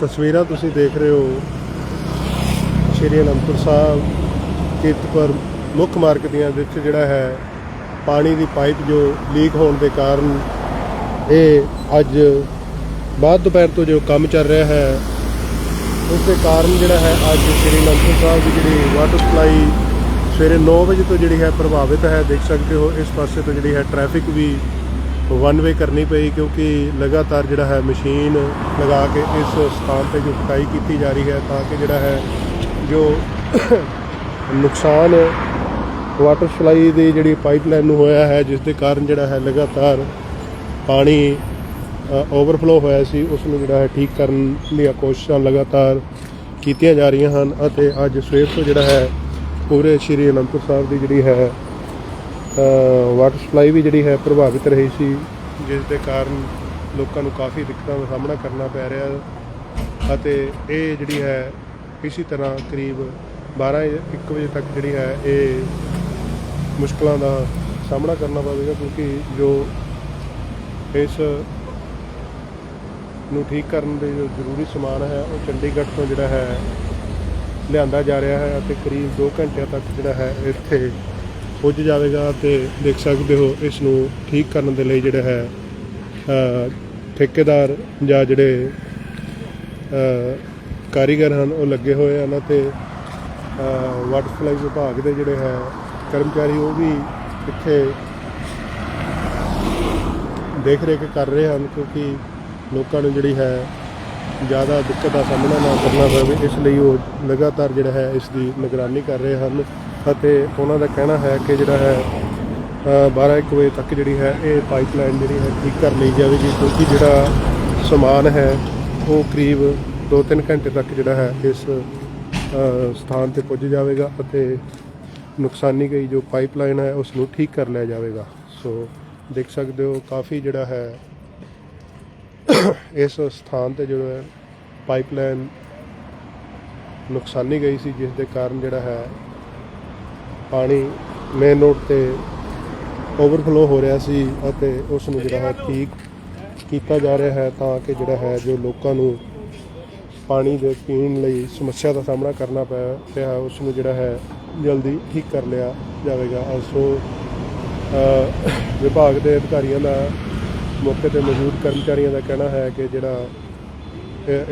ਤਸਵੀਰਾਂ ਤੁਸੀਂ ਦੇਖ ਰਹੇ ਹੋ, ਸ਼੍ਰੀ ਅਨੰਦਪੁਰ ਸਾਹਿਬ, ਕੀਰਤਪੁਰ, ਮੁੱਖ ਮਾਰਗ ਦੀਆਂ ਵਿੱਚ ਜਿਹੜਾ ਹੈ ਪਾਣੀ ਦੀ ਪਾਈਪ ਜੋ ਲੀਕ ਹੋਣ ਦੇ ਕਾਰਨ ਇਹ ਅੱਜ ਬਾਅਦ ਦੁਪਹਿਰ ਤੋਂ ਜੋ ਕੰਮ ਚੱਲ ਰਿਹਾ ਹੈ, ਉਸ ਦੇ ਕਾਰਨ ਜਿਹੜਾ ਹੈ ਅੱਜ ਸ਼੍ਰੀ ਅਨੰਦਪੁਰ ਸਾਹਿਬ ਦੀ ਜਿਹੜੀ ਵਾਟਰ ਸਪਲਾਈ ਸਵੇਰੇ 9 ਵਜੇ ਤੋਂ ਜਿਹੜੀ ਹੈ ਪ੍ਰਭਾਵਿਤ ਹੈ, ਦੇਖ ਸਕਦੇ ਹੋ, ਇਸ ਪਾਸੇ ਤੋਂ ਜਿਹੜੀ ਹੈ ਟ੍ਰੈਫਿਕ ਵੀ ਵਨ ਵੇ ਕਰਨੀ ਪਈ ਕਿਉਂਕਿ ਲਗਾਤਾਰ ਜਿਹੜਾ ਹੈ ਮਸ਼ੀਨ ਲਗਾ ਕੇ ਇਸ ਸਥਾਨ ਤੇ ਜੋ ਕਟਾਈ ਕੀਤੀ ਜਾ ਰਹੀ ਹੈ ਤਾਂ ਕਿ ਜਿਹੜਾ ਹੈ ਜੋ ਨੁਕਸਾਨ ਵਾਟਰ ਸਪਲਾਈ ਦੀ ਜਿਹੜੀ ਪਾਈਪਲਾਈਨ ਨੂੰ ਹੋਇਆ ਹੈ, ਜਿਸ ਦੇ ਕਾਰਨ ਜਿਹੜਾ ਹੈ ਲਗਾਤਾਰ ਪਾਣੀ ਓਵਰਫਲੋ ਹੋਇਆ ਸੀ ਉਸ ਨੂੰ ਜਿਹੜਾ ਹੈ ਠੀਕ ਕਰਨ ਦੀਆਂ ਕੋਸ਼ਿਸ਼ਾਂ ਲਗਾਤਾਰ ਕੀਤੀਆਂ ਜਾ ਰਹੀਆਂ ਹਨ ਅਤੇ ਅੱਜ ਸਵੇਰ ਤੋਂ ਜਿਹੜਾ ਹੈ ਪੂਰੇ ਸ਼੍ਰੀ ਅਨੰਦਪੁਰ ਸਾਹਿਬ ਦੀ ਜਿਹੜੀ ਹੈ ਵਾਟਰ ਸਪਲਾਈ ਵੀ ਜਿਹੜੀ ਹੈ ਪ੍ਰਭਾਵਿਤ ਰਹੀ ਸੀ, ਜਿਸ ਦੇ ਕਾਰਨ ਲੋਕਾਂ ਨੂੰ ਕਾਫੀ ਦਿੱਕਤਾਂ ਦਾ ਸਾਹਮਣਾ ਕਰਨਾ ਪੈ ਰਿਹਾ ਅਤੇ ਇਹ ਜਿਹੜੀ ਹੈ ਇਸੇ ਤਰ੍ਹਾਂ ਕਰੀਬ 12 1 ਵਜੇ ਤੱਕ ਜਿਹੜੀ ਹੈ ਇਹ ਮੁਸ਼ਕਲਾਂ ਦਾ ਸਾਹਮਣਾ ਕਰਨਾ ਪਵੇਗਾ, ਕਿਉਂਕਿ ਜੋ ਇਸ ਨੂੰ ਠੀਕ ਕਰਨ ਦੇ ਜੋ ਜ਼ਰੂਰੀ ਸਮਾਨ ਹੈ, ਉਹ ਚੰਡੀਗੜ੍ਹ ਤੋਂ ਜਿਹੜਾ ਹੈ ਲਿਆਂਦਾ ਜਾ ਰਿਹਾ ਹੈ ਅਤੇ ਕਰੀਬ 2 ਘੰਟਿਆਂ ਤੱਕ ਜਿਹੜਾ ਹੈ ਇੱਥੇ ਪੁੱਜ ਜਾਵੇਗਾ ਤੇ ਦੇਖ ਸਕਦੇ ਹੋ ਇਸ ਨੂੰ ਠੀਕ ਕਰਨ ਦੇ ਲਈ ਜਿਹੜਾ ਹੈ ਠੇਕੇਦਾਰ ਜਾਂ ਜਿਹੜੇ ਕਾਰੀਗਰ ਹਨ ਉਹ ਲੱਗੇ ਹੋਏ ਹਨ ਅਤੇ ਅ, ਵਾਟਰ ਸਪਲਾਈ ਵਿਭਾਗ ਦੇ ਜਿਹੜੇ ਹੈ ਕਰਮਚਾਰੀ ਉਹ ਵੀ ਇੱਥੇ ਦੇਖ ਰੇਖ ਕਰ ਰਹੇ ਹਨ ਕਿਉਂਕਿ ਲੋਕਾਂ ਨੂੰ ਜਿਹੜੀ ਹੈ ਜ਼ਿਆਦਾ ਦਿੱਕਤ ਦਾ ਸਾਹਮਣਾ ਨਾ ਕਰਨਾ ਪਵੇ ਇਸ ਲਈ ਉਹ ਲਗਾਤਾਰ ਜਿਹੜਾ ਹੈ ਇਸ ਦੀ ਨਿਗਰਾਨੀ ਕਰ ਰਹੇ ਹਨ। ਅਤੇ ਉਹਨਾਂ ਦਾ ਕਹਿਣਾ ਹੈ ਕਿ ਜਿਹੜਾ ਹੈ ਅ, 12 1 ਵਜੇ ਤੱਕ ਜਿਹੜੀ ਹੈ ਇਹ ਪਾਈਪਲਾਈਨ ਜਿਹੜੀ ਹੈ ਠੀਕ ਕਰ ਲਈ ਜਾਵੇਗੀ ਕਿਉਂਕਿ ਜਿਹੜਾ ਸਮਾਨ ਹੈ ਉਹ ਕਰੀਬ 2-3 ਘੰਟੇ ਤੱਕ ਜਿਹੜਾ ਹੈ ਇਸ ਸਥਾਨ ਤੇ ਪੁੱਜ ਜਾਵੇਗਾ ਅਤੇ ਨੁਕਸਾਨੀ ਗਈ ਜੋ ਪਾਈਪਲਾਈਨ ਹੈ ਉਸ ਨੂੰ ਠੀਕ ਕਰ ਲਿਆ ਜਾਵੇਗਾ। ਸੋ ਦੇਖ ਸਕਦੇ ਹੋ ਕਾਫੀ ਜਿਹੜਾ ਹੈ ਇਸ ਸਥਾਨ ਤੇ ਜਿਹੜਾ ਹੈ ਪਾਈਪਲਾਈਨ ਨੁਕਸਾਨੀ ਗਈ ਸੀ ਜਿਸ ਦੇ ਕਾਰਨ ਜਿਹੜਾ ਹੈ ਪਾਣੀ ਮੇਨ ਰੋਡ ਤੇ ਓਵਰਫਲੋ ਹੋ ਰਿਹਾ ਸੀ ਅਤੇ ਉਸ ਨੂੰ ਜਿਹੜਾ ਹੈ ਠੀਕ ਕੀਤਾ ਜਾ ਰਿਹਾ ਹੈ ਤਾਂ ਕਿ ਜਿਹੜਾ ਹੈ ਜੋ ਲੋਕਾਂ ਨੂੰ ਪਾਣੀ ਦੇ ਪੀਣ ਲਈ ਸਮੱਸਿਆ ਦਾ ਸਾਹਮਣਾ ਕਰਨਾ ਪੈ ਰਿਹਾ ਉਸ ਨੂੰ ਜਿਹੜਾ ਹੈ ਜਲਦੀ ਠੀਕ ਕਰ ਲਿਆ ਜਾਵੇਗਾ। ਸੋ ਵਿਭਾਗ ਦੇ ਅਧਿਕਾਰੀਆਂ ਦਾ ਮੌਕੇ ਤੇ ਮੌਜੂਦ ਕਰਮਚਾਰੀਆਂ ਦਾ ਕਹਿਣਾ ਹੈ ਕਿ ਜਿਹੜਾ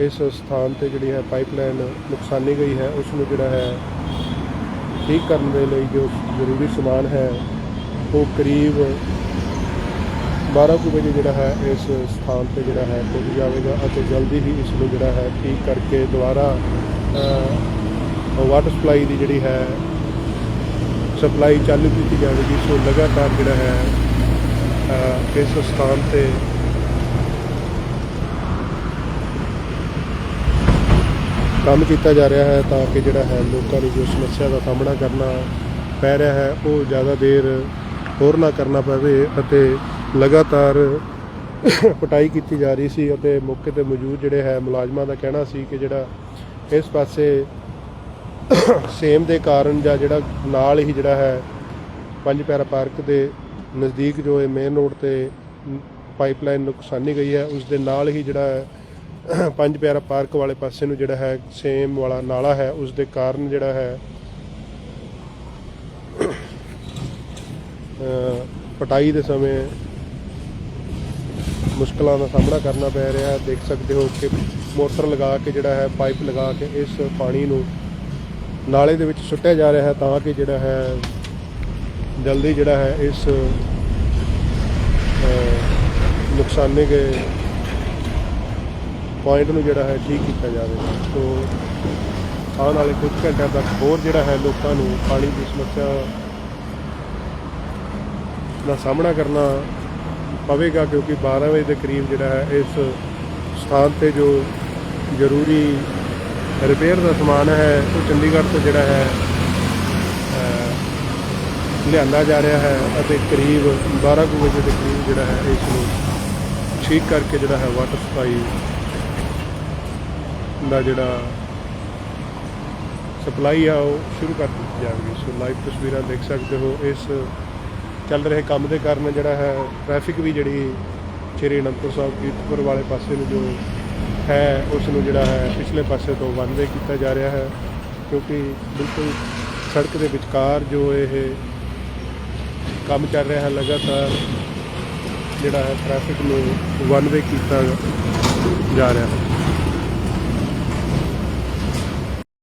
ਇਸ ਸਥਾਨ ਤੇ ਜਿਹੜੀ ਹੈ ਪਾਈਪਲਾਈਨ ਨੁਕਸਾਨੀ ਗਈ ਹੈ, ਉਸ ਨੂੰ ਜਿਹੜਾ ਹੈ ਠੀਕ ਕਰਨ ਦੇ ਲਈ ਜੋ ਜ਼ਰੂਰੀ ਸਮਾਨ ਹੈ, ਉਹ ਕਰੀਬ 12 ਕੁ ਵਜੇ ਜਿਹੜਾ ਹੈ, ਇਸ ਸਥਾਨ ਤੇ ਜਿਹੜਾ ਹੈ ਪੁੱਜ ਜਾਵੇਗਾ ਅਤੇ ਜਲਦੀ ਹੀ ਇਸ ਨੂੰ ਜਿਹੜਾ ਹੈ, ਠੀਕ ਕਰਕੇ ਦੁਬਾਰਾ ਵਾਟਰ ਸਪਲਾਈ ਦੀ ਜਿਹੜੀ ਹੈ ਸਪਲਾਈ ਚਾਲੂ ਕੀਤੀ ਜਾਵੇਗੀ। ਸੋ ਲਗਾਤਾਰ ਜਿਹੜਾ ਹੈ ਇਸ ਸਥਾਨ ਤੇ ਕੰਮ ਕੀਤਾ ਜਾ ਰਿਹਾ ਹੈ ਤਾਂ ਕਿ ਜਿਹੜਾ ਹੈ ਲੋਕਾਂ ਨੂੰ ਜੋ ਸਮੱਸਿਆ ਦਾ ਸਾਹਮਣਾ ਕਰਨਾ ਪੈ ਰਿਹਾ ਹੈ, ਉਹ ਜ਼ਿਆਦਾ ਦੇਰ ਹੋਰ ਨਾ ਕਰਨਾ ਪਵੇ ਅਤੇ ਲਗਾਤਾਰ ਪਟਾਈ ਕੀਤੀ ਜਾ ਰਹੀ ਸੀ ਅਤੇ ਮੌਕੇ ਤੇ ਮੌਜੂਦ ਜਿਹੜੇ ਹੈ ਮੁਲਾਜ਼ਮਾਂ ਦਾ ਕਹਿਣਾ ਸੀ ਕਿ ਜਿਹੜਾ ਇਸ ਪਾਸੇ ਸੇਮ ਦੇ ਕਾਰਨ ਜਾਂ ਜਿਹੜਾ ਨਾਲ ਹੀ ਜਿਹੜਾ ਹੈ ਪੰਜ ਪੈਰਾ ਪਾਰਕ ਦੇ ਨਜ਼ਦੀਕ ਜੋ ਇਹ ਮੇਨ ਰੋਡ ਤੇ ਪਾਈਪਲਾਈਨ ਨੁਕਸਾਨੀ ਗਈ ਹੈ, ਉਸ ਦੇ ਨਾਲ ਹੀ ਜਿਹੜਾ ਹੈ ਪੰਜ ਪਿਆਰਾ ਪਾਰਕ ਵਾਲੇ ਪਾਸੇ ਨੂੰ ਜਿਹੜਾ ਹੈ ਸੇਮ ਵਾਲਾ ਨਾਲਾ ਹੈ, ਉਸ ਦੇ ਕਾਰਨ ਜਿਹੜਾ ਹੈ ਪਟਾਈ ਦੇ ਸਮੇਂ ਮੁਸ਼ਕਲਾਂ ਦਾ ਸਾਹਮਣਾ ਕਰਨਾ ਪੈ ਰਿਹਾ ਹੈ। ਦੇਖ ਸਕਦੇ ਹੋ ਕਿ ਮੋਟਰ ਲਗਾ ਕੇ ਜਿਹੜਾ ਹੈ, ਪਾਈਪ ਲਗਾ ਕੇ ਇਸ ਪਾਣੀ ਨੂੰ ਨਾਲੇ ਦੇ ਵਿੱਚ ਸੁੱਟਿਆ ਜਾ ਰਿਹਾ ਹੈ ਤਾਂ ਕਿ ਜਿਹੜਾ ਹੈ, ਜਲਦੀ ਜਿਹੜਾ ਹੈ, ਇਸ ਨੁਕਸਾਨੇ ਗਏ ਪੁਆਇੰਟ ਨੂੰ ਜਿਹੜਾ ਹੈ ਠੀਕ ਕੀਤਾ ਜਾਵੇ। ਸੋ, ਆਉਣ ਵਾਲੇ ਕੁਝ ਘੰਟਿਆਂ ਤੱਕ ਹੋਰ ਜਿਹੜਾ ਹੈ ਲੋਕਾਂ ਨੂੰ ਪਾਣੀ ਦੀ ਸਮੱਸਿਆ ਦਾ ਸਾਹਮਣਾ ਕਰਨਾ ਪਵੇਗਾ, ਕਿਉਂਕਿ 12 ਵਜੇ ਦੇ ਕਰੀਬ ਜਿਹੜਾ ਹੈ ਇਸ ਸਥਾਨ ਤੇ ਜੋ ਜ਼ਰੂਰੀ ਰਿਪੇਅਰ ਦਾ ਸਮਾਨ ਹੈ, ਉਹ ਚੰਡੀਗੜ੍ਹ ਤੋਂ ਜਿਹੜਾ ਹੈ ਲਿਆਂਦਾ ਜਾ ਰਿਹਾ ਹੈ ਅਤੇ ਕਰੀਬ 12 ਕੁ ਵਜੇ ਦੇ ਕਰੀਬ ਜਿਹੜਾ ਹੈ ਇਸ ਨੂੰ ਠੀਕ ਕਰਕੇ ਜਿਹੜਾ ਹੈ ਵਾਟਰ ਸਪਲਾਈ ਦਾ ਜਿਹੜਾ ਸਪਲਾਈ ਆ, ਉਹ ਸ਼ੁਰੂ ਕਰ ਦਿੱਤੀ ਜਾਵੇਗੀ। ਸੋ ਲਾਈਵ ਤਸਵੀਰਾਂ ਦੇਖ ਸਕਦੇ ਹੋ। ਇਸ ਚੱਲ ਰਹੇ ਕੰਮ ਦੇ ਕਾਰਨ ਜਿਹੜਾ ਹੈ ਟ੍ਰੈਫਿਕ ਵੀ ਜਿਹੜੀ ਸ਼੍ਰੀ ਅਨੰਦਪੁਰ ਸਾਹਿਬ ਕੀਰਤਪੁਰ ਵਾਲੇ ਪਾਸੇ ਨੂੰ ਜੋ ਹੈ, ਉਸ ਨੂੰ ਜਿਹੜਾ ਹੈ, ਪਿਛਲੇ ਪਾਸੇ ਤੋਂ ਵਨਵੇ ਕੀਤਾ ਜਾ ਰਿਹਾ ਹੈ। ਕਿਉਂਕਿ ਬਿਲਕੁਲ ਸੜਕ ਦੇ ਵਿਚਕਾਰ ਜੋ ਇਹ ਕੰਮ ਚੱਲ ਰਿਹਾ ਹੈ, ਲਗਾਤਾਰ ਜਿਹੜਾ ਹੈ ਟ੍ਰੈਫਿਕ ਨੂੰ ਵਨਵੇ ਕੀਤਾ ਜਾ ਰਿਹਾ ਹੈ।